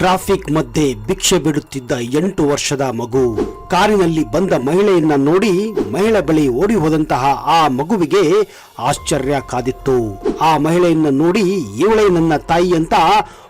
Traffic ಮಧ್ಯೆ ಭಿಕ್ಷೆ ಬಿಡುತ್ತಿದ್ದ ಎಂಟು ವರ್ಷದ ಮಗು. ಕಾರಿನಲ್ಲಿ ಬಂದ ಮಹಿಳೆಯನ್ನ ನೋಡಿ ಮಹಿಳೆ ಬಳಿ ಓಡಿ ಹೋದಂತಹ ಆ ಮಗುವಿಗೆ ಆಶ್ಚರ್ಯ ಕಾದಿತ್ತು. ಆ ಮಹಿಳೆಯನ್ನ ನೋಡಿ ಇವಳೇ ನನ್ನ ತಾಯಿ ಅಂತ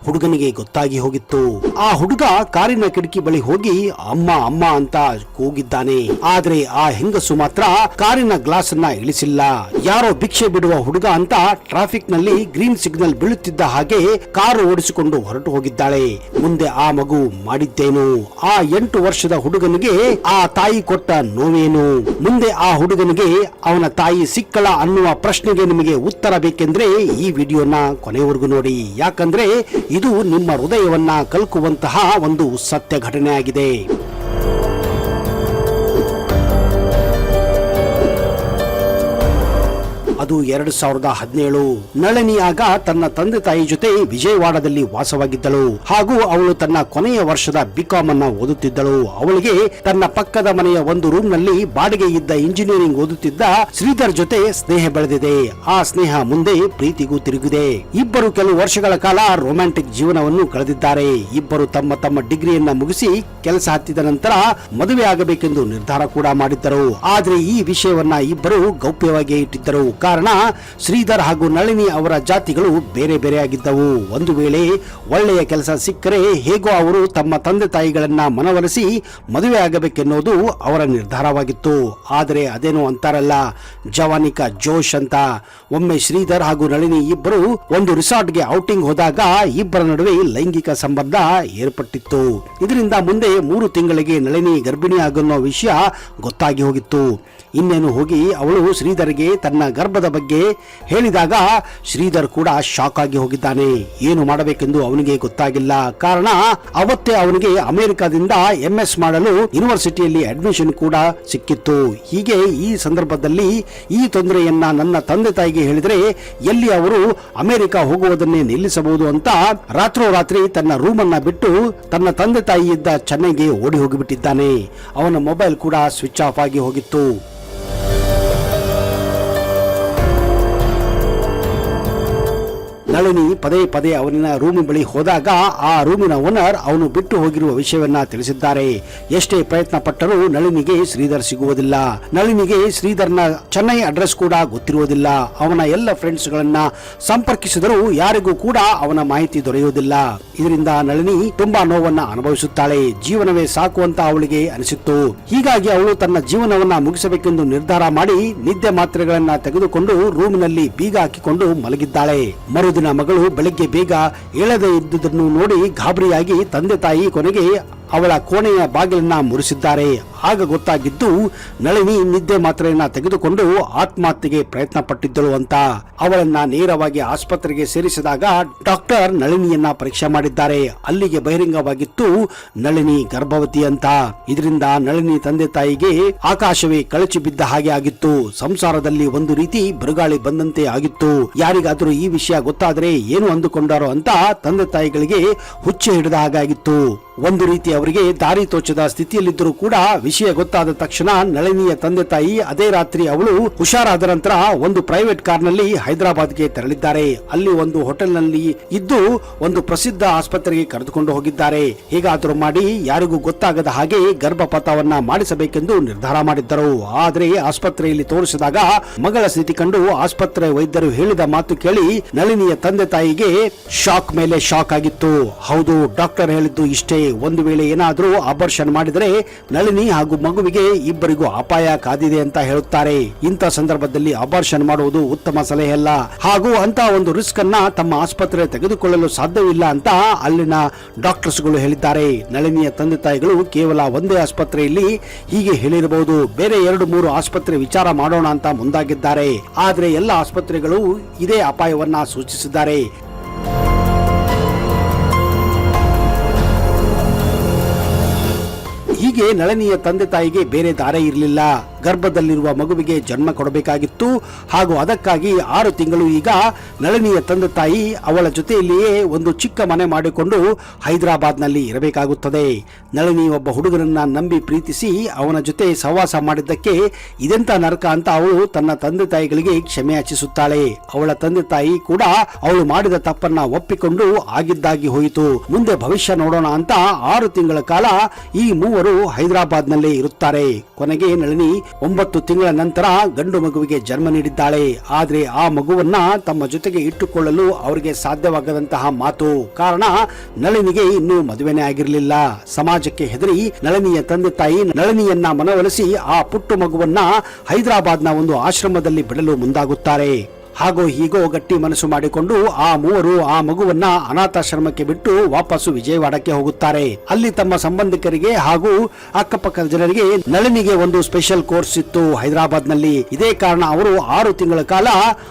ಹುಡುಗನಿಗೆ ಗೊತ್ತಾಗಿ ಹೋಗಿತ್ತು. ಆ ಹುಡುಗ ಕಾರಿನ ಕಿಟಕಿ ಬಳಿ ಹೋಗಿ, ಅಮ್ಮ ಅಮ್ಮ ಅಂತ ಕೂಗಿದ್ದಾನೆ. ಆದ್ರೆ ಆ ಹೆಂಗಸು ಮಾತ್ರ ಕಾರಿನ ಗ್ಲಾಸ್ ಅನ್ನ ಇಳಿಸಿಲ್ಲ. ಯಾರೋ ಭಿಕ್ಷೆ ಬಿಡುವ ಹುಡುಗ ಅಂತ ಟ್ರಾಫಿಕ್ನಲ್ಲಿ ಗ್ರೀನ್ ಸಿಗ್ನಲ್ ಬೀಳುತ್ತಿದ್ದ ಹಾಗೆ ಕಾರು ಓಡಿಸಿಕೊಂಡು ಹೊರಟು ಹೋಗಿದ್ದಾಳೆ. ಮುಂದೆ ಆ ಮಗು ಮಾಡಿದ್ದೇನು? ಆ ಎಂಟು ವರ್ಷದ ಹುಡುಗನಿಗೆ ಆ ತಾಯಿ ಕೊಟ್ಟ ನೋವೇನು? ಮುಂದೆ ಆ ಹುಡುಗನಿಗೆ ಅವನ ತಾಯಿ ಸಿಕ್ಕಳ ಅನ್ನುವ ಪ್ರಶ್ನೆಗೆ ನಿಮಗೆ ಉತ್ತರ ಬೇಕೆಂದ್ರೆ ಈ ವಿಡಿಯೋನ ಕೊನೆವರೆಗೂ ನೋಡಿ. ಯಾಕಂದ್ರೆ ಇದು ನಿಮ್ಮ ಹೃದಯವನ್ನ ಕಲ್ಕುವಂತಹ ಒಂದು ಸತ್ಯ ಘಟನೆ ಆಗಿದೆ ಅದು ಎರಡು ಸಾವಿರದ ಹದಿನೇಳು. ನಳಿನಿ ತನ್ನ ತಂದೆ ತಾಯಿ ಜೊತೆ ವಿಜಯವಾಡದಲ್ಲಿ ವಾಸವಾಗಿದ್ದಳು. ಹಾಗೂ ಅವಳು ತನ್ನ ಕೊನೆಯ ವರ್ಷದ ಬಿಕಾಮ್ ಅನ್ನ ಓದುತ್ತಿದ್ದಳು. ಅವಳಿಗೆ ತನ್ನ ಪಕ್ಕದ ಮನೆಯ ಒಂದು ರೂಮ್ನಲ್ಲಿ ಬಾಡಿಗೆ ಇದ್ದ ಇಂಜಿನಿಯರಿಂಗ್ ಓದುತ್ತಿದ್ದ ಶ್ರೀಧರ್ ಜೊತೆ ಸ್ನೇಹ ಬೆಳೆದಿದೆ. ಆ ಸ್ನೇಹ ಮುಂದೆ ಪ್ರೀತಿಗೂ ತಿರುಗಿದೆ. ಇಬ್ಬರು ಕೆಲವು ವರ್ಷಗಳ ಕಾಲ ರೊಮ್ಯಾಂಟಿಕ್ ಜೀವನವನ್ನು ಕಳೆದಿದ್ದಾರೆ. ಇಬ್ಬರು ತಮ್ಮ ತಮ್ಮ ಡಿಗ್ರಿಯನ್ನ ಮುಗಿಸಿ ಕೆಲಸ ಹತ್ತಿದ ನಂತರ ಮದುವೆ ಆಗಬೇಕೆಂದು ನಿರ್ಧಾರ ಕೂಡ ಮಾಡಿದ್ದರು. ಆದರೆ ಈ ವಿಷಯವನ್ನ ಇಬ್ಬರು ಗೌಪ್ಯವಾಗಿ ಇಟ್ಟಿದ್ದರು. ಕಾರಣ ಶ್ರೀಧರ್ ಹಾಗೂ ನಳಿನಿ ಅವರ ಜಾತಿಗಳು ಬೇರೆ ಬೇರೆಯಾಗಿದ್ದವು. ಒಂದು ವೇಳೆ ಒಳ್ಳೆಯ ಕೆಲಸ ಸಿಕ್ಕರೆ ಹೇಗೋ ಅವರು ತಮ್ಮ ತಂದೆ ತಾಯಿಗಳನ್ನ ಮನವೊಲಿಸಿ ಮದುವೆ ಆಗಬೇಕೆನ್ನುವುದು ಅವರ ನಿರ್ಧಾರವಾಗಿತ್ತು. ಆದರೆ ಅದೇನು ಅಂತಾರಲ್ಲ, ಜವಾನಿಕ ಜೋಶ್ ಅಂತ. ಒಮ್ಮೆ ಶ್ರೀಧರ್ ಹಾಗೂ ನಳಿನಿ ಇಬ್ಬರು ಒಂದು ರಿಸಾರ್ಟ್ಗೆ ಔಟಿಂಗ್ ಹೋದಾಗ ಇಬ್ಬರ ನಡುವೆ ಲೈಂಗಿಕ ಸಂಬಂಧ ಏರ್ಪಟ್ಟಿತ್ತು. ಇದರಿಂದ ಮುಂದೆ ಮೂರು ತಿಂಗಳಿಗೆ ನಳಿನಿ ಗರ್ಭಿಣಿ ಆಗನ್ನೋ ವಿಷಯ ಗೊತ್ತಾಗಿ ಹೋಗಿತ್ತು. ಇನ್ನೇನು ಹೋಗಿ ಅವಳು ಶ್ರೀಧರ್ಗೆ ತನ್ನ ಗರ್ಭದ ಬಗ್ಗೆ ಹೇಳಿದಾಗ ಶ್ರೀಧರ್ ಕೂಡ ಶಾಕ್ ಆಗಿ ಹೋಗಿದ್ದಾನೆ. ಏನು ಮಾಡಬೇಕೆಂದು ಅವನಿಗೆ ಗೊತ್ತಾಗಿಲ್ಲ. ಕಾರಣ, ಅವತ್ತೇ ಅವನಿಗೆ ಅಮೆರಿಕದಿಂದ ಎಂ ಎಸ್ ಮಾಡಲು ಯೂನಿವರ್ಸಿಟಿಯಲ್ಲಿ ಅಡ್ಮಿಷನ್ ಕೂಡ ಸಿಕ್ಕಿತ್ತು. ಹೀಗೆ ಈ ಸಂದರ್ಭದಲ್ಲಿ ಈ ತೊಂದರೆಯನ್ನ ನನ್ನ ತಂದೆ ತಾಯಿಗೆ ಹೇಳಿದ್ರೆ ಎಲ್ಲಿ ಅವರು ಅಮೆರಿಕ ಹೋಗುವುದನ್ನೇ ನಿಲ್ಲಿಸಬಹುದು ಅಂತ ರಾತ್ರೋರಾತ್ರಿ ತನ್ನ ರೂಮನ್ನ ಬಿಟ್ಟು ತನ್ನ ತಂದೆ ತಾಯಿ ಇದ್ದ ಚೆನ್ನೈಗೆ ಓಡಿ ಹೋಗಿಬಿಟ್ಟಿದ್ದಾನೆ. ಅವನ ಮೊಬೈಲ್ ಕೂಡ ಸ್ವಿಚ್ ಆಫ್ ಆಗಿ ಹೋಗಿತ್ತು. ನಳಿನಿ ಪದೇ ಪದೇ ಅವನ ರೂಮಿನ ಬಳಿ ಹೋದಾಗ ಆ ರೂಮಿನ ಓನರ್ ಅವನು ಬಿಟ್ಟು ಹೋಗಿರುವ ವಿಷಯವನ್ನ ತಿಳಿಸಿದ್ದಾರೆ. ಎಷ್ಟೇ ಪ್ರಯತ್ನ ಪಟ್ಟರೂ ನಳಿನಿಗೆ ಶ್ರೀಧರ್ ಸಿಗುವುದಿಲ್ಲ. ನಳಿನಿಗೆ ಶ್ರೀಧರ್ನ ಚೆನ್ನೈ ಅಡ್ರೆಸ್ ಕೂಡ ಗೊತ್ತಿರುವುದಿಲ್ಲ. ಅವನ ಎಲ್ಲ ಫ್ರೆಂಡ್ಸ್ ಗಳನ್ನ ಸಂಪರ್ಕಿಸಿದರೂ ಯಾರಿಗೂ ಕೂಡ ಅವನ ಮಾಹಿತಿ ದೊರೆಯುವುದಿಲ್ಲ. ಇದರಿಂದ ನಳಿನಿ ತುಂಬಾ ನೋವನ್ನ ಅನುಭವಿಸುತ್ತಾಳೆ. ಜೀವನವೇ ಸಾಕು ಅಂತ ಅವಳಿಗೆ ಅನಿಸಿತ್ತು. ಹೀಗಾಗಿ ಅವಳು ತನ್ನ ಜೀವನವನ್ನ ಮುಗಿಸಬೇಕೆಂದು ನಿರ್ಧಾರ ಮಾಡಿ ನಿದ್ದೆ ಮಾತ್ರೆಗಳನ್ನ ತೆಗೆದುಕೊಂಡು ರೂಮಿನಲ್ಲಿ ಬೀಗ ಹಾಕಿಕೊಂಡು ಮಲಗಿದ್ದಾಳೆ. ಮರುದಿನ ಮಗಳು ಬೆಳಗ್ಗೆ ಬೇಗ ಹೇಳದೇ ಇದ್ದುದನ್ನು ನೋಡಿ ಗಾಬರಿಯಾಗಿ ತಂದೆ ತಾಯಿ ಕೊನೆಗೆ ಅವಳ ಕೋಣೆಯ ಬಾಗಿಲನ್ನ ಮುರಿಸಿದ್ದಾರೆ. ಆಗ ಗೊತ್ತಾಗಿದ್ದು, ನಳಿನಿ ನಿದ್ದೆ ಮಾತ್ರೆಯನ್ನ ತೆಗೆದುಕೊಂಡು ಆತ್ಮಹತ್ಯೆಗೆ ಪ್ರಯತ್ನ ಪಟ್ಟಿದ್ದಳು ಅಂತ. ಅವಳನ್ನ ನೇರವಾಗಿ ಆಸ್ಪತ್ರೆಗೆ ಸೇರಿಸಿದಾಗ ಡಾಕ್ಟರ್ ನಳಿನಿಯನ್ನ ಪರೀಕ್ಷೆ ಮಾಡಿದ್ದಾರೆ. ಅಲ್ಲಿಗೆ ಬಹಿರಂಗವಾಗಿತ್ತು ನಳಿನಿ ಗರ್ಭವತಿ ಅಂತ. ಇದರಿಂದ ನಳಿನಿ ತಂದೆ ತಾಯಿಗೆ ಆಕಾಶವೇ ಕಳಚಿ ಬಿದ್ದ ಹಾಗೆ ಆಗಿತ್ತು. ಸಂಸಾರದಲ್ಲಿ ಒಂದು ರೀತಿ ಬಿರುಗಾಳಿ ಬಂದಂತೆ ಆಗಿತ್ತು. ಯಾರಿಗಾದರೂ ಈ ವಿಷಯ ಗೊತ್ತಾದರೆ ಏನು ಅಂದುಕೊಂಡಾರೋ ಅಂತ ತಂದೆ ತಾಯಿಗಳಿಗೆ ಹುಚ್ಚು ಹಿಡಿದ ಹಾಗಾಗಿತ್ತು. ಒಂದು ರೀತಿ ಅವರಿಗೆ ದಾರಿ ತೋಚದ ಸ್ಥಿತಿಯಲ್ಲಿದ್ದರೂ ಕೂಡ ವಿಷಯ ಗೊತ್ತಾದ ತಕ್ಷಣ ನಳಿನಿಯ ತಂದೆ ತಾಯಿ ಅದೇ ರಾತ್ರಿ ಅವಳು ಹುಷಾರಾದ ನಂತರ ಒಂದು ಪ್ರೈವೇಟ್ ಕಾರ್ನಲ್ಲಿ ಹೈದರಾಬಾದ್ಗೆ ತೆರಳಿದ್ದಾರೆ. ಅಲ್ಲಿ ಒಂದು ಹೋಟೆಲ್ನಲ್ಲಿ ಇದ್ದು ಒಂದು ಪ್ರಸಿದ್ಧ ಆಸ್ಪತ್ರೆಗೆ ಕರೆದುಕೊಂಡು ಹೋಗಿದ್ದಾರೆ. ಹೇಗಾದರೂ ಮಾಡಿ ಯಾರಿಗೂ ಗೊತ್ತಾಗದ ಹಾಗೆ ಗರ್ಭಪಾತವನ್ನ ಮಾಡಿಸಬೇಕೆಂದು ನಿರ್ಧಾರ ಮಾಡಿದ್ದರು. ಆದರೆ ಆಸ್ಪತ್ರೆಯಲ್ಲಿ ತೋರಿಸಿದಾಗ ಮಗಳ ಸ್ಥಿತಿ ಕಂಡು ಆಸ್ಪತ್ರೆ ವೈದ್ಯರು ಹೇಳಿದ ಮಾತು ಕೇಳಿ ನಳಿನಿಯ ತಂದೆ ತಾಯಿಗೆ ಶಾಕ್ ಮೇಲೆ ಶಾಕ್ ಆಗಿತ್ತು. ಹೌದು, ಡಾಕ್ಟರ್ ಹೇಳಿದ್ದು ಇಷ್ಟೇ. ಒಂದು ವೇಳೆ ಏನಾದರೂ ಆಪರೇಷನ್ ಮಾಡಿದರೆ ನಳಿನಿ ಹಾಗೂ ಮಗುವಿಗೆ ಇಬ್ಬರಿಗೂ ಅಪಾಯ ಕಾದಿದೆ ಅಂತ ಹೇಳುತ್ತಾರೆ. ಇಂಥ ಸಂದರ್ಭದಲ್ಲಿ ಆಪರೇಷನ್ ಮಾಡುವುದು ಉತ್ತಮ ಸಲಹೆ ಅಲ್ಲ ಹಾಗೂ ಅಂತ ಒಂದು ರಿಸ್ಕ್ ಅನ್ನ ತಮ್ಮ ಆಸ್ಪತ್ರೆ ತೆಗೆದುಕೊಳ್ಳಲು ಸಾಧ್ಯವಿಲ್ಲ ಅಂತ ಅಲ್ಲಿನ ಡಾಕ್ಟರ್ಸ್ಗಳು ಹೇಳಿದ್ದಾರೆ. ನಳಿನಿಯ ತಂದೆ ತಾಯಿಗಳು ಕೇವಲ ಒಂದೇ ಆಸ್ಪತ್ರೆಯಲ್ಲಿ ಹೀಗೆ ಹೇಳಿರಬಹುದು. ಬೇರೆ ಎರಡು ಮೂರು ಆಸ್ಪತ್ರೆ ವಿಚಾರ ಮಾಡೋಣ ಅಂತ ಮುಂದಾಗಿದ್ದಾರೆ. ಆದರೆ ಎಲ್ಲ ಆಸ್ಪತ್ರೆಗಳು ಇದೇ ಅಪಾಯವನ್ನ ಸೂಚಿಸಿದ್ದಾರೆ. ಹೀಗೆ ನಳನಿಯ ತಂದೆ ತಾಯಿಗೆ ಬೇರೆ ದಾರಿ ಇರಲಿಲ್ಲ. ಗರ್ಭದಲ್ಲಿರುವ ಮಗುವಿಗೆ ಜನ್ಮ ಕೊಡಬೇಕಾಗಿತ್ತು. ಹಾಗೂ ಅದಕ್ಕಾಗಿ ಆರು ತಿಂಗಳು ಈಗ ನಳಿನಿಯ ತಂದೆ ತಾಯಿ ಅವಳ ಜೊತೆಯಲ್ಲಿಯೇ ಒಂದು ಚಿಕ್ಕ ಮನೆ ಮಾಡಿಕೊಂಡು ಹೈದರಾಬಾದ್ನಲ್ಲಿ ಇರಬೇಕಾಗುತ್ತದೆ. ನಳಿನಿ ಒಬ್ಬ ಹುಡುಗನನ್ನ ನಂಬಿ ಪ್ರೀತಿಸಿ ಅವನ ಜೊತೆ ಸಹವಾಸ ಮಾಡಿದ್ದಕ್ಕೆ ಇದೆಂತ ನರಕ ಅಂತ ಅವಳು ತನ್ನ ತಂದೆ ತಾಯಿಗಳಿಗೆ ಕ್ಷಮೆ ಯಾಚಿಸುತ್ತಾಳೆ. ಅವಳ ತಂದೆ ತಾಯಿ ಕೂಡ ಅವಳು ಮಾಡಿದ ತಪ್ಪನ್ನ ಒಪ್ಪಿಕೊಂಡು ಆಗಿದ್ದಾಗಿ ಹೋಯಿತು. ಮುಂದೆ ಭವಿಷ್ಯ ನೋಡೋಣ ಅಂತ ಆರು ತಿಂಗಳ ಕಾಲ ಈ ಮೂವರು ಹೈದರಾಬಾದ್ನಲ್ಲೇ ಇರುತ್ತಾರೆ. ಕೊನೆಗೆ ನಳಿನಿ ಒಂಬತ್ತು ತಿಂಗಳ ನಂತರ ಗಂಡು ಮಗುವಿಗೆ ಜನ್ಮ ನೀಡಿದ್ದಾಳೆ. ಆದ್ರೆ ಆ ಮಗುವನ್ನ ತಮ್ಮ ಜೊತೆಗೆ ಇಟ್ಟುಕೊಳ್ಳಲು ಅವರಿಗೆ ಸಾಧ್ಯವಾಗದಂತಹ ಮಾತು. ಕಾರಣ, ನಳಿನಿಗೆ ಇನ್ನೂ ಮದುವೆನೇ ಆಗಿರಲಿಲ್ಲ. ಸಮಾಜಕ್ಕೆ ಹೆದರಿ ನಳಿನಿಯ ತಂದೆ ತಾಯಿ ನಳಿನಿಯನ್ನ ಮನವೊಲಿಸಿ ಆ ಪುಟ್ಟು ಮಗುವನ್ನ ಹೈದರಾಬಾದ್ನ ಒಂದು ಆಶ್ರಮದಲ್ಲಿ ಬಿಡಲು ಮುಂದಾಗುತ್ತಾರೆ. ಹಾಗೋ ಹೀಗೋ ಗಟ್ಟಿ ಮನಸ್ಸು ಮಾಡಿಕೊಂಡು ಆ ಮೂವರು ಆ ಮಗುವನ್ನ ಅನಾಥಾಶ್ರಮಕ್ಕೆ ಬಿಟ್ಟು ವಾಪಸ್ಸು ವಿಜಯವಾಡಕ್ಕೆ ಹೋಗುತ್ತಾರೆ. ಅಲ್ಲಿ ತಮ್ಮ ಸಂಬಂಧಿಕರಿಗೆ ಹಾಗೂ ಅಕ್ಕಪಕ್ಕದ ಜನರಿಗೆ ನಳಿನಿಗೆ ಒಂದು ಸ್ಪೆಷಲ್ ಕೋರ್ಸ್ ಇತ್ತು ಹೈದರಾಬಾದ್ನಲ್ಲಿ ಇದೇ ಕಾರಣ ಅವರು ಆರು ತಿಂಗಳ ಕಾಲ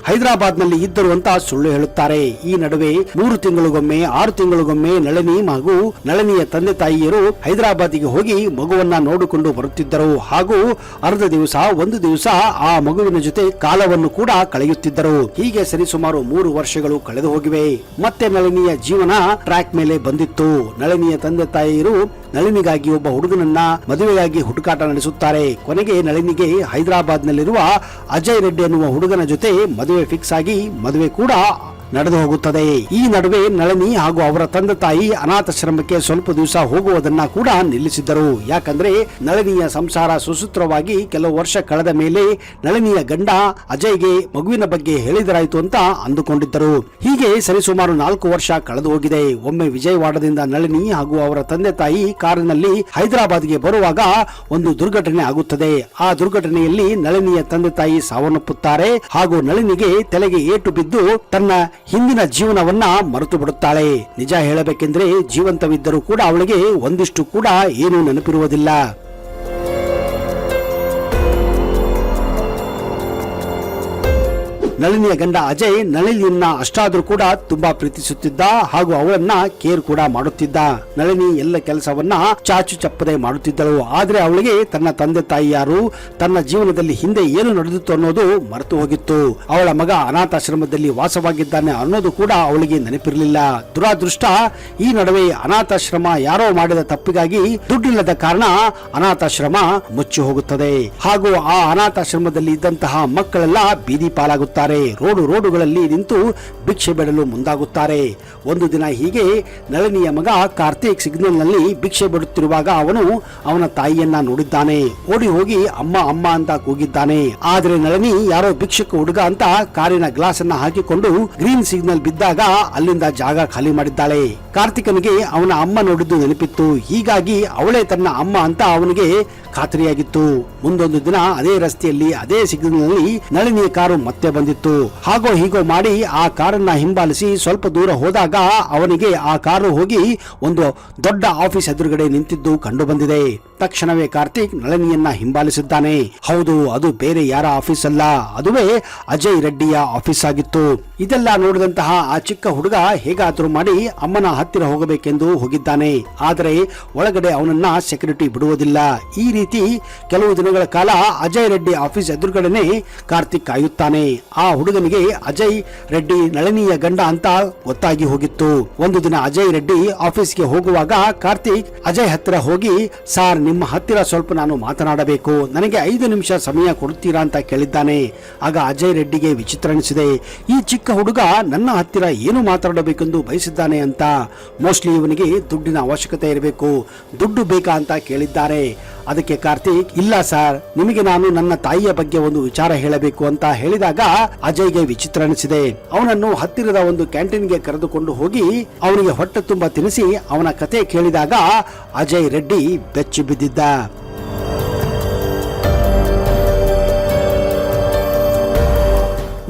ಹೈದರಾಬಾದ್ನಲ್ಲಿ ಇದ್ದರು ಅಂತ ಸುಳ್ಳು ಹೇಳುತ್ತಾರೆ. ಈ ನಡುವೆ ಮೂರು ತಿಂಗಳಿಗೊಮ್ಮೆ, ಆರು ತಿಂಗಳಿಗೊಮ್ಮೆ ನಳಿನಿ ಹಾಗೂ ನಳಿನಿಯ ತಂದೆ ತಾಯಿಯರು ಹೈದರಾಬಾದಿಗೆ ಹೋಗಿ ಮಗುವನ್ನ ನೋಡಿಕೊಂಡು ಬರುತ್ತಿದ್ದರು. ಹಾಗೂ ಅರ್ಧ ದಿವಸ, ಒಂದು ದಿವಸ ಆ ಮಗುವಿನ ಜೊತೆ ಕಾಲವನ್ನು ಕೂಡ ಕಳೆಯುತ್ತಿದ್ದರು. ಹೀಗೆ ಸರಿಸುಮಾರು ಮೂರು ವರ್ಷಗಳು ಕಳೆದು ಹೋಗಿವೆ. ಮತ್ತೆ ನಳಿನಿಯ ಜೀವನ ಟ್ರ್ಯಾಕ್ ಮೇಲೆ ಬಂದಿತ್ತು. ನಳಿನಿಯ ತಂದೆ ತಾಯಿಯರು ನಳಿನಿಗಾಗಿ ಒಬ್ಬ ಹುಡುಗನನ್ನ ಮದುವೆಯಾಗಿ ಹುಡುಕಾಟ ನಡೆಸುತ್ತಾರೆ. ಕೊನೆಗೆ ನಳಿನಿಗೆ ಹೈದರಾಬಾದ್ ನಲ್ಲಿರುವ ಅಜಯ್ ರೆಡ್ಡಿ ಎನ್ನುವ ಹುಡುಗನ ಜೊತೆ ಮದುವೆ ಫಿಕ್ಸ್ ಆಗಿ ಮದುವೆ ಕೂಡ ನಡೆದು ಹೋಗುತ್ತದೆ. ಈ ನಡುವೆ ನಳಿನಿ ಹಾಗೂ ಅವರ ತಂದೆ ತಾಯಿ ಅನಾಥಾಶ್ರಮಕ್ಕೆ ಸ್ವಲ್ಪ ದಿವಸ ಹೋಗುವುದನ್ನ ಕೂಡ ನಿಲ್ಲಿಸಿದ್ದರು. ಯಾಕಂದ್ರೆ ನಳಿನಿಯ ಸಂಸಾರ ಸುಸೂತ್ರವಾಗಿ ಕೆಲವು ವರ್ಷ ಕಳೆದ ಮೇಲೆ ನಳಿನಿಯ ಗಂಡ ಅಜಯ್ಗೆ ಮಗುವಿನ ಬಗ್ಗೆ ಹೇಳಿದರಾಯಿತು ಅಂತ ಅಂದುಕೊಂಡಿದ್ದರು. ಹೀಗೆ ಸರಿಸುಮಾರು ನಾಲ್ಕು ವರ್ಷ ಕಳೆದು ಹೋಗಿದೆ. ಒಮ್ಮೆ ವಿಜಯವಾಡದಿಂದ ನಳಿನಿ ಹಾಗೂ ಅವರ ತಂದೆ ತಾಯಿ ಕಾರಿನಲ್ಲಿ ಹೈದರಾಬಾದ್ಗೆ ಬರುವಾಗ ಒಂದು ದುರ್ಘಟನೆ ಆಗುತ್ತದೆ. ಆ ದುರ್ಘಟನೆಯಲ್ಲಿ ನಳಿನಿಯ ತಂದೆ ತಾಯಿ ಸಾವನ್ನಪ್ಪುತ್ತಾರೆ ಹಾಗೂ ನಳಿನಿಗೆ ತಲೆಗೆ ಏಟು ಬಿದ್ದು ತನ್ನ ಹಿಂದಿನ ಜೀವನವನ್ನ ಮರೆತು ಬಿಡುತ್ತಾಳೆ. ನಿಜ ಹೇಳಬೇಕೆಂದ್ರೆ ಜೀವಂತವಿದ್ದರೂ ಕೂಡ ಅವಳಿಗೆ ಒಂದಿಷ್ಟು ಕೂಡ ಏನೂ ನೆನಪಿರುವುದಿಲ್ಲ. ನಳಿನಿಯ ಗಂಡ ಅಜಯ್ ನಳಿನಿಯನ್ನ ಅಷ್ಟಾದ್ರೂ ಕೂಡ ತುಂಬಾ ಪ್ರೀತಿಸುತ್ತಿದ್ದ ಹಾಗೂ ಅವಳನ್ನ ಕೇರ್ ಕೂಡ ಮಾಡುತ್ತಿದ್ದ. ನಳಿನಿ ಎಲ್ಲ ಕೆಲಸವನ್ನ ಚಾಚು ಚಪ್ಪದೆ ಮಾಡುತ್ತಿದ್ದಳು. ಆದ್ರೆ ಅವಳಿಗೆ ತನ್ನ ತಂದೆ ತಾಯಿ ಯಾರು, ತನ್ನ ಜೀವನದಲ್ಲಿ ಹಿಂದೆ ಏನು ನಡೆದಿತ್ತು ಅನ್ನೋದು ಮರೆತು ಹೋಗಿತ್ತು. ಅವಳ ಮಗ ಅನಾಥಾಶ್ರಮದಲ್ಲಿ ವಾಸವಾಗಿದ್ದಾನೆ ಅನ್ನೋದು ಕೂಡ ಅವಳಿಗೆ ನೆನಪಿರಲಿಲ್ಲ. ದುರಾದೃಷ್ಟ, ಈ ನಡುವೆ ಅನಾಥಾಶ್ರಮ ಯಾರೋ ಮಾಡಿದ ತಪ್ಪಿಗಾಗಿ ದುಡ್ಡಿಲ್ಲದ ಕಾರಣ ಅನಾಥಾಶ್ರಮ ಮುಚ್ಚಿ ಹೋಗುತ್ತದೆ. ಹಾಗೂ ಆ ಅನಾಥಾಶ್ರಮದಲ್ಲಿ ಇದ್ದಂತಹ ಮಕ್ಕಳೆಲ್ಲ ಬೀದಿ ಪಾಲಾಗುತ್ತಾರೆ. ರೋಡು ರೋಡುಗಳಲ್ಲಿ ನಿಂತು ಭಿಕ್ಷೆ ಬೇಡಲು ಮುಂದಾಗುತ್ತಾರೆ. ಒಂದು ದಿನ ಹೀಗೆ ನಳಿನಿಯ ಮಗ ಕಾರ್ತಿಕ್ ಸಿಗ್ನಲ್ನಲ್ಲಿ ಭಿಕ್ಷೆ ಬಿಡುತ್ತಿರುವಾಗ ಅವನು ಅವನ ತಾಯಿಯನ್ನ ನೋಡಿದ್ದಾನೆ. ಓಡಿ ಹೋಗಿ ಅಮ್ಮ ಅಮ್ಮ ಅಂತ ಕೂಗಿದ್ದಾನೆ. ಆದ್ರೆ ನಳಿನಿ ಯಾರೋ ಭಿಕ್ಷಕ ಹುಡುಗ ಅಂತ ಕಾರಿನ ಗ್ಲಾಸ್ ಅನ್ನ ಹಾಕಿಕೊಂಡು ಗ್ರೀನ್ ಸಿಗ್ನಲ್ ಬಿದ್ದಾಗ ಅಲ್ಲಿಂದ ಜಾಗ ಖಾಲಿ ಮಾಡಿದ್ದಾಳೆ. ಕಾರ್ತಿಕನಿಗೆ ಅವನ ಅಮ್ಮ ನೋಡಿದ್ದು ನೆನಪಿತ್ತು. ಹೀಗಾಗಿ ಅವಳೇ ತನ್ನ ಅಮ್ಮ ಅಂತ ಅವನಿಗೆ ಖಾತರಿಯಾಗಿತ್ತು. ಮುಂದೊಂದು ದಿನ ಅದೇ ರಸ್ತೆಯಲ್ಲಿ, ಅದೇ ಸಿಗ್ನಲ್ನಲ್ಲಿ ನಳಿನಿಯ ಕಾರು ಮತ್ತೆ ಬಂದಿತ್ತು. ಹಾಗೋ ಹೀಗೋ ಮಾಡಿ ಆ ಕಾರನ್ನ ಹಿಂಬಾಲಿಸಿ ಸ್ವಲ್ಪ ದೂರ ಹೋದಾಗ ಅವನಿಗೆ ಆ ಕಾರು ಹೋಗಿ ಒಂದು ದೊಡ್ಡ ಆಫೀಸ್ ಎದುರುಗಡೆ ನಿಂತಿದ್ದು ಕಂಡು ಬಂದಿದೆ. ತಕ್ಷಣವೇ ಕಾರ್ತಿಕ್ ನಳಿನಿಯನ್ನ ಹಿಂಬಾಲಿಸಿದ್ದಾನೆ. ಹೌದು, ಅದು ಬೇರೆ ಯಾರ ಆಫೀಸ್ ಅಲ್ಲ. ಅದುವೇ ಅಜಯ್ ರೆಡ್ಡಿಯ ಆಫೀಸ್ ಆಗಿತ್ತು. ಇದೆಲ್ಲ ನೋಡಿದಂತಹ ಆ ಚಿಕ್ಕ ಹುಡುಗ ಹೇಗಾದ್ರೂ ಮಾಡಿ ಅಮ್ಮನ ಹತ್ತಿರ ಹೋಗಬೇಕೆಂದು ಹೋಗಿದ್ದಾನೆ. ಆದರೆ ಒಳಗಡೆ ಅವನನ್ನ ಸೆಕ್ಯೂರಿಟಿ ಬಿಡುವುದಿಲ್ಲ. ಈ ರೀತಿ ಕೆಲವು ದಿನಗಳ ಕಾಲ ಅಜಯ್ ರೆಡ್ಡಿ ಆಫೀಸ್ ಎದುರುಗಡೆನೆ ಕಾರ್ತಿಕ್ ಕಾಯುತ್ತಾನೆ. ಆ ಹುಡುಗನಿಗೆ ಅಜಯ್ ರೆಡ್ಡಿ ನಳಿನಿಯ ಗಂಡ ಅಂತ ಗೊತ್ತಾಗಿ ಹೋಗಿತ್ತು. ಒಂದು ದಿನ ಅಜಯ್ ರೆಡ್ಡಿ ಆಫೀಸ್ಗೆ ಹೋಗುವಾಗ ಕಾರ್ತಿಕ್ ಅಜಯ್ ಹತ್ತಿರ ಹೋಗಿ, ಸಾರ್ ನಿಮ್ಮ ಹತ್ತಿರ ಸ್ವಲ್ಪ ನಾನು ಮಾತನಾಡಬೇಕು. ನನಗೆ ಐದು ನಿಮಿಷ ಸಮಯ ಕೊಡುತ್ತೀರಾ ಅಂತ ಕೇಳಿದ್ದಾನೆ. ಆಗ ಅಜಯ್ ರೆಡ್ಡಿಗೆ ವಿಚಿತ್ರ ಅನಿಸಿದೆ. ಈ ಚಿಕ್ಕ ಹುಡುಗ ನನ್ನ ಹತ್ತಿರ ಏನು ಮಾತನಾಡಬೇಕೆಂದು ಬಯಸಿದ್ದಾನೆ ಅಂತ. ಮೋಸ್ಟ್ಲಿ ಇವನಿಗೆ ದುಡ್ಡಿನ ಅವಶ್ಯಕತೆ ಇರಬೇಕು. ದುಡ್ಡು ಬೇಕಾ ಅಂತ ಕೇಳಿದ್ದಾರೆ. ಅದಕ್ಕೆ ಕಾರ್ತಿಕ್, ಇಲ್ಲ ಸರ್, ನಿಮಗೆ ನಾನು ನನ್ನ ತಾಯಿಯ ಬಗ್ಗೆ ಒಂದು ವಿಚಾರ ಹೇಳಬೇಕು ಅಂತ ಹೇಳಿದಾಗ ಅಜಯ್ಗೆ ವಿಚಿತ್ರ ಅನಿಸಿದೆ. ಅವನನ್ನು ಹತ್ತಿರದ ಒಂದು ಕ್ಯಾಂಟೀನ್ಗೆ ಕರೆದುಕೊಂಡು ಹೋಗಿ ಅವನಿಗೆ ಹೊಟ್ಟೆ ತುಂಬ ತಿನ್ನಿಸಿ ಅವನ ಕತೆ ಕೇಳಿದಾಗ ಅಜಯ್ ರೆಡ್ಡಿ ಬೆಚ್ಚಿ ಬಿದ್ದಿದ್ದ.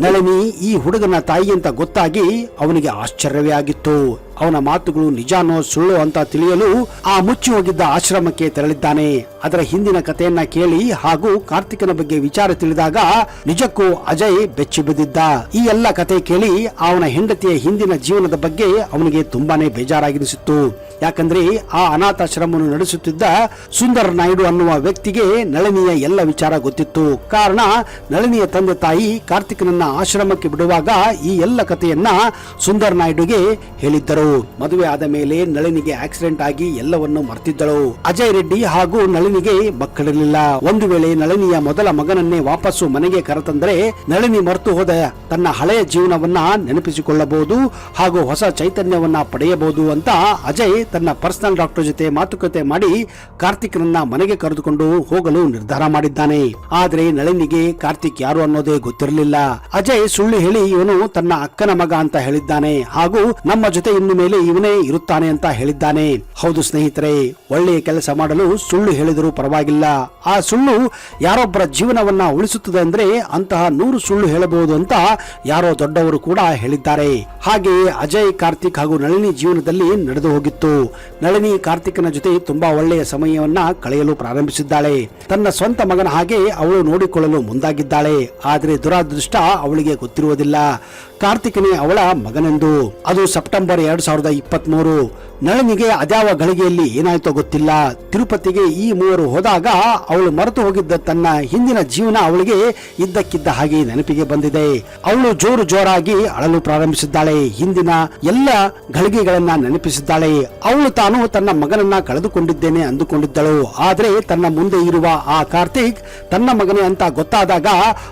ನಳಿನಿ, ಈ ಹುಡುಗನ ತಾಯಿ ಅಂತ ಗೊತ್ತಾಗಿ ಅವನಿಗೆ ಆಶ್ಚರ್ಯವೇ ಆಗಿತ್ತು. ಅವನ ಮಾತುಗಳು ನಿಜಾನೋ ಸುಳ್ಳು ಅಂತ ತಿಳಿಯಲು ಆ ಮುಚ್ಚಿ ಹೋಗಿದ್ದ ಆಶ್ರಮಕ್ಕೆ ತೆರಳಿದ್ದಾನೆ. ಅದರ ಹಿಂದಿನ ಕಥೆಯನ್ನ ಕೇಳಿ ಹಾಗೂ ಕಾರ್ತಿಕನ ಬಗ್ಗೆ ವಿಚಾರ ತಿಳಿದಾಗ ನಿಜಕ್ಕೂ ಅಜಯ್ ಬೆಚ್ಚಿ ಬಿದ್ದಿದ್ದ. ಈ ಎಲ್ಲ ಕತೆ ಕೇಳಿ ಅವನ ಹೆಂಡತಿಯ ಹಿಂದಿನ ಜೀವನದ ಬಗ್ಗೆ ಅವನಿಗೆ ತುಂಬಾನೇ ಬೇಜಾರಾಗಿನಿಸಿತ್ತು. ಯಾಕಂದ್ರೆ ಆ ಅನಾಥಾಶ್ರಮವನ್ನು ನಡೆಸುತ್ತಿದ್ದ ಸುಂದರ ನಾಯ್ಡು ಅನ್ನುವ ವ್ಯಕ್ತಿಗೆ ನಳಿನಿಯ ಎಲ್ಲ ವಿಚಾರ ಗೊತ್ತಿತ್ತು. ಕಾರಣ ನಳಿನಿಯ ತಂದೆ ತಾಯಿ ಕಾರ್ತಿಕನನ್ನ ಆಶ್ರಮಕ್ಕೆ ಬಿಡುವಾಗ ಈ ಎಲ್ಲ ಕಥೆಯನ್ನ ಸುಂದರ್ ನಾಯ್ಡುಗೆ ಹೇಳಿದ್ದರು. ಮದುವೆ ಆದ ಮೇಲೆ ನಳಿನಿಗೆ ಆಕ್ಸಿಡೆಂಟ್ ಆಗಿ ಎಲ್ಲವನ್ನು ಮರ್ತಿದ್ದಳು. ಅಜಯ್ ರೆಡ್ಡಿ ಹಾಗೂ ನಳಿನಿಗೆ ಮಕ್ಕಳಿರಲಿಲ್ಲ. ಒಂದು ವೇಳೆ ನಳಿನಿಯ ಮೊದಲ ಮಗನನ್ನೇ ವಾಪಸ್ಸು ಮನೆಗೆ ಕರೆತಂದರೆ ನಳಿನಿ ಮರೆತು ಹೋದ ತನ್ನ ಹಳೆಯ ಜೀವನವನ್ನ ನೆನಪಿಸಿಕೊಳ್ಳಬಹುದು ಹಾಗೂ ಹೊಸ ಚೈತನ್ಯವನ್ನ ಪಡೆಯಬಹುದು ಅಂತ ಅಜಯ್ ತನ್ನ ಪರ್ಸನಲ್ ಡಾಕ್ಟರ್ ಜೊತೆ ಮಾತುಕತೆ ಮಾಡಿ ಕಾರ್ತಿಕ್ನನ್ನ ಮನೆಗೆ ಕರೆದುಕೊಂಡು ಹೋಗಲು ನಿರ್ಧಾರ ಮಾಡಿದ್ದಾನೆ. ಆದ್ರೆ ನಳಿನಿಗೆ ಕಾರ್ತಿಕ್ ಯಾರು ಅನ್ನೋದೇ ಗೊತ್ತಿರಲಿಲ್ಲ. ಅಜಯ್ ಸುಳ್ಳು ಹೇಳಿ ಇವನು ತನ್ನ ಅಕ್ಕನ ಮಗ ಅಂತ ಹೇಳಿದ್ದಾನೆ ಹಾಗೂ ನಮ್ಮ ಜೊತೆ ಇನ್ನು ಮೇಲೆ ಇವನೇ ಇರುತ್ತಾನೆ ಅಂತ ಹೇಳಿದ್ದಾನೆ. ಹೌದು ಸ್ನೇಹಿತರೆ, ಒಳ್ಳೆಯ ಕೆಲಸ ಮಾಡಲು ಸುಳ್ಳು ಹೇಳಿದರೂ ಪರವಾಗಿಲ್ಲ. ಆ ಸುಳ್ಳು ಯಾರೊಬ್ಬರ ಜೀವನವನ್ನ ಉಳಿಸುತ್ತದೆ ಅಂದ್ರೆ ಅಂತಹ ನೂರು ಸುಳ್ಳು ಹೇಳಬಹುದು ಅಂತ ಯಾರೋ ದೊಡ್ಡವರು ಕೂಡ ಹೇಳಿದ್ದಾರೆ. ಹಾಗೆಯೇ ಅಜಯ್, ಕಾರ್ತಿಕ್ ಹಾಗೂ ನಳಿನಿ ಜೀವನದಲ್ಲಿ ನಡೆದು ಹೋಗಿತ್ತು. ನಳಿನಿ ಕಾರ್ತಿಕ್ನ ಜೊತೆ ತುಂಬಾ ಒಳ್ಳೆಯ ಸಮಯವನ್ನ ಕಳೆಯಲು ಪ್ರಾರಂಭಿಸಿದ್ದಾಳೆ. ತನ್ನ ಸ್ವಂತ ಮಗನ ಹಾಗೆ ಅವಳು ನೋಡಿಕೊಳ್ಳಲು ಮುಂದಾಗಿದ್ದಾಳೆ. ಆದರೆ ದುರಾದೃಷ್ಟ ಅವಳಿಗೆ ಗೊತ್ತಿರುವುದಿಲ್ಲ. ಕಾರ್ತಿಕನೇ ಅವಳ ಮಗನೆಂದು. ಅದು ಸೆಪ್ಟೆಂಬರ್ ಎರಡ್ ಸಾವಿರದ ಇಪ್ಪತ್ತ್ ಮೂರು ನಳಿನಿಗೆ ಅದ್ಯಾವ ಗಳಿಗೆಯಲ್ಲಿ ಏನಾಯ್ತೋ ಗೊತ್ತಿಲ್ಲ. ತಿರುಪತಿಗೆ ಈ ಮೂವರು ಹೋದಾಗ ಅವಳು ಮರೆತು ಹೋಗಿದ್ದ ತನ್ನ ಹಿಂದಿನ ಜೀವನ ಅವಳಿಗೆ ಇದ್ದಕ್ಕಿದ್ದ ಹಾಗೆ ನೆನಪಿಗೆ ಬಂದಿದೆ. ಅವಳು ಜೋರು ಜೋರಾಗಿ ಅಳಲು ಪ್ರಾರಂಭಿಸಿದ್ದಾಳೆ. ಹಿಂದಿನ ಎಲ್ಲ ಗಳಿಗೆಗಳನ್ನ ನೆನಪಿಸಿದ್ದಾಳೆ. ಅವಳು ತಾನು ತನ್ನ ಮಗನನ್ನ ಕಳೆದುಕೊಂಡಿದ್ದೇನೆ ಅಂದುಕೊಂಡಿದ್ದಳು. ಆದ್ರೆ ತನ್ನ ಮುಂದೆ ಇರುವ ಆ ಕಾರ್ತಿಕ್ ತನ್ನ ಮಗನೇ ಅಂತ ಗೊತ್ತಾದಾಗ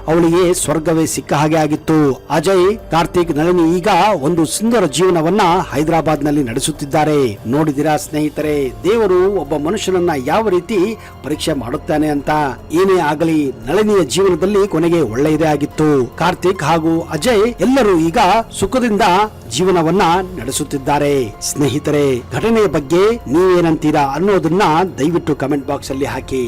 ಅವಳಿಗೆ ಸ್ವರ್ಗವೇ ಸಿಕ್ಕ ಹಾಗೆ ಆಗಿತ್ತು. ಅಜಯ್, ಕಾರ್ತಿಕ್, ನಳಿನಿ ಈಗ ಒಂದು ಸುಂದರ ಜೀವನವನ್ನ ಹೈದರಾಬಾದ್ನಲ್ಲಿ ನಡೆಸುತ್ತಿದ್ದಾರೆ. ನೋಡಿದಿರಾ ಸ್ನೇಹಿತರೆ, ದೇವರು ಒಬ್ಬ ಮನುಷ್ಯನನ್ನ ಯಾವ ರೀತಿ ಪರೀಕ್ಷೆ ಮಾಡುತ್ತಾನೆ ಅಂತ. ಏನೇ ಆಗಲಿ, ನಳಿನಿಯ ಜೀವನದಲ್ಲಿ ಕೊನೆಗೆ ಒಳ್ಳೆಯದೇ ಆಗಿತ್ತು. ಕಾರ್ತಿಕ್ ಹಾಗೂ ಅಜಯ್ ಎಲ್ಲರೂ ಈಗ ಸುಖದಿಂದ ಜೀವನವನ್ನ ನಡೆಸುತ್ತಿದ್ದಾರೆ. ಸ್ನೇಹಿತರೆ, ಘಟನೆಯ ಬಗ್ಗೆ ನೀವೇನಂತೀರಾ ಅನ್ನೋದನ್ನ ದಯವಿಟ್ಟು ಕಮೆಂಟ್ ಬಾಕ್ಸ್ ಅಲ್ಲಿ ಹಾಕಿ.